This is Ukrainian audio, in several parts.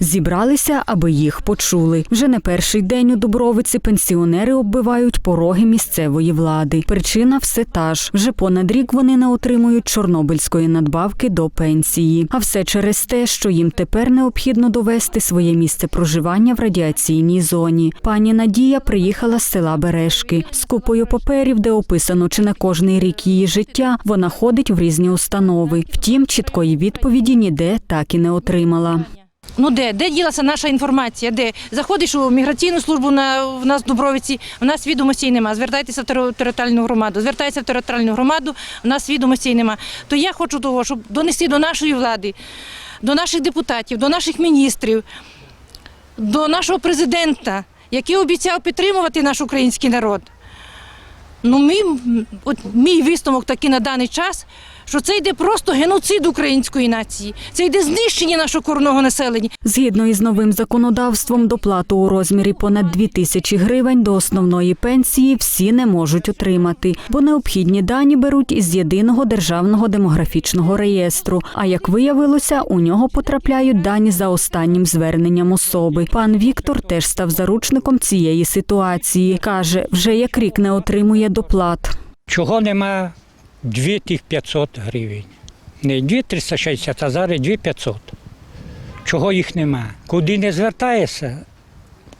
Зібралися, аби їх почули. Вже не перший день у Дубровиці пенсіонери оббивають пороги місцевої влади. Причина все та ж. Вже понад рік вони не отримують чорнобильської надбавки до пенсії. А все через те, що їм тепер необхідно довести своє місце проживання в радіаційній зоні. Пані Надія приїхала з села Бережки з купою паперів, де описано, чи на кожний рік її життя вона ходить в різні установи. Втім, чіткої відповіді ніде так і не отримала. Ну де? Де ділася наша інформація? Де? Заходиш у міграційну службу на в нас в Дубровиці, в нас відомостей нема. Звертайтеся в територіальну громаду. Звертайся в територіальну громаду, в нас відомостей нема. То я хочу того, щоб донести до нашої влади, до наших депутатів, до наших міністрів, до нашого президента, який обіцяв підтримувати наш український народ. Ну, мій, от мій висновок такий на даний час, що це йде просто геноцид української нації, це йде знищення нашого корінного населення. Згідно із новим законодавством, доплату у розмірі понад 2 тисячі гривень до основної пенсії всі не можуть отримати, бо необхідні дані беруть із єдиного державного демографічного реєстру. А як виявилося, у нього потрапляють дані за останнім зверненням особи. Пан Віктор теж став заручником цієї ситуації. каже, вже як рік не отримує доплат. Чого нема 2 тих 500 гривень? Не 2 360, а зараз 2 500. Чого їх нема? Куди не звертаєшся?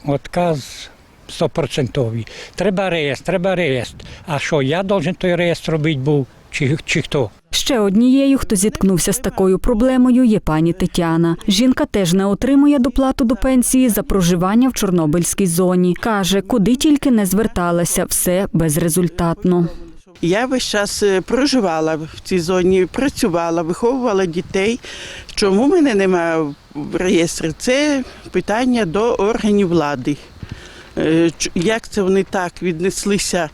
Отказ стопроцентовий. Треба реєстр, треба реєстр. А що, я должен той реєстр робити був? Чи, чи хто? Ще однією, хто зіткнувся з такою проблемою, є пані Тетяна. Жінка теж не отримує доплату до пенсії за проживання в Чорнобильській зоні. Каже, куди тільки не зверталася, все безрезультатно. Я весь час е, проживала в цій зоні, працювала, виховувала дітей. Чому мене немає в реєстрі? Це питання до органів влади. Е, Як це вони так віднеслися,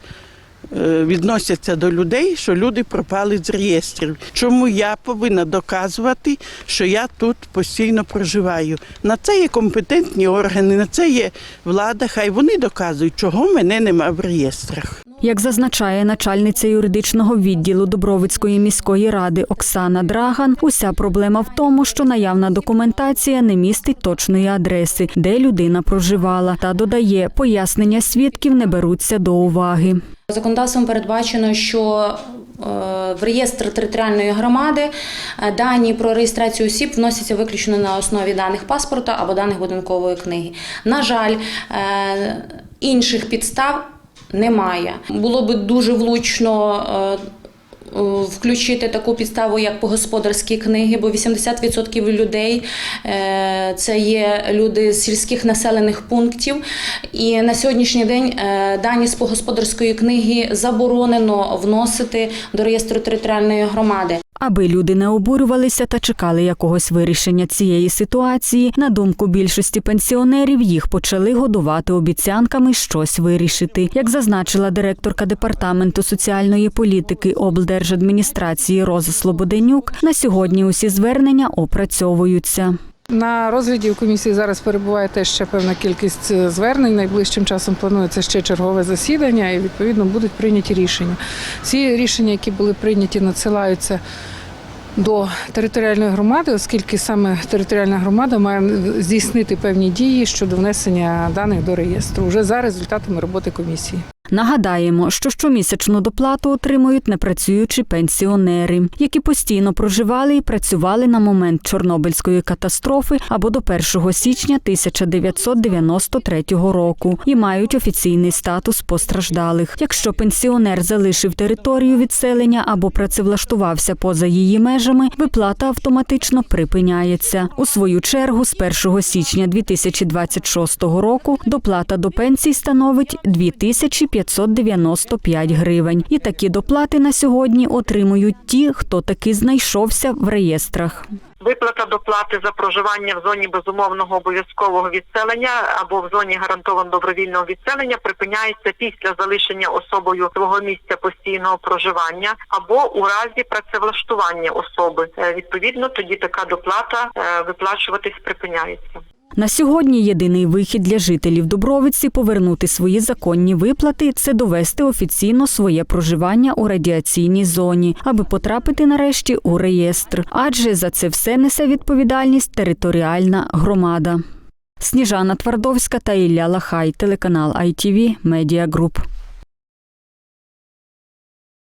е, відносяться до людей, що люди пропали з реєстрів? Чому я повинна доказувати, що я тут постійно проживаю? На це є компетентні органи, на це є влада. Хай вони доказують, чого мене немає в реєстрах. Як зазначає начальниця юридичного відділу Дубровицької міської ради Оксана Драган, уся проблема в тому, що наявна документація не містить точної адреси, де людина проживала, та додає, пояснення свідків не беруться до уваги. Законодавством передбачено, що е, в реєстр територіальної громади е, дані про реєстрацію осіб вносяться виключно на основі даних паспорта або даних будинкової книги. На жаль, е, інших підстав немає. Було би дуже влучно. е, е, Включити таку підставу, як по господарські книги, бо 80% людей е, це є люди з сільських населених пунктів. І на сьогоднішній день дані з погосподарської книги заборонено вносити до реєстру територіальної громади. Аби люди не обурювалися та чекали якогось вирішення цієї ситуації, на думку більшості пенсіонерів, їх почали годувати обіцянками щось вирішити. Як зазначила директорка департаменту соціальної політики облдержадміністрації Роза Слободенюк, на сьогодні усі звернення опрацьовуються. На розгляді у комісії зараз перебуває теж ще певна кількість е, звернень. Найближчим часом планується ще чергове засідання, і відповідно будуть прийняті рішення. Ці рішення, які були прийняті, надсилаються. До територіальної громади, оскільки саме територіальна громада має здійснити певні дії щодо внесення даних до реєстру вже за результатами роботи комісії. Нагадаємо, що щомісячну доплату отримують непрацюючі пенсіонери, які постійно проживали і працювали на момент Чорнобильської катастрофи або до 1 січня 1993 року і мають офіційний статус постраждалих. Якщо пенсіонер залишив територію відселення або працевлаштувався поза її межами, виплата автоматично припиняється. У свою чергу, з 1 січня 2026 року доплата до пенсій становить 2595 гривень. І такі доплати на сьогодні отримують ті, хто таки знайшовся в реєстрах. Виплата доплати за проживання в зоні безумовного обов'язкового відселення або в зоні гарантовано добровільного відселення припиняється після залишення особою свого місця постійного проживання або у разі працевлаштування особи. Е, Відповідно, тоді така доплата е, виплачуватись припиняється. На сьогодні єдиний вихід для жителів Дубровиці повернути свої законні виплати це довести офіційно своє проживання у радіаційній зоні, аби потрапити нарешті у реєстр. Адже за це все несе відповідальність територіальна громада. Сніжана Твардовська та Ілля Лахай, телеканал ITV Media Group.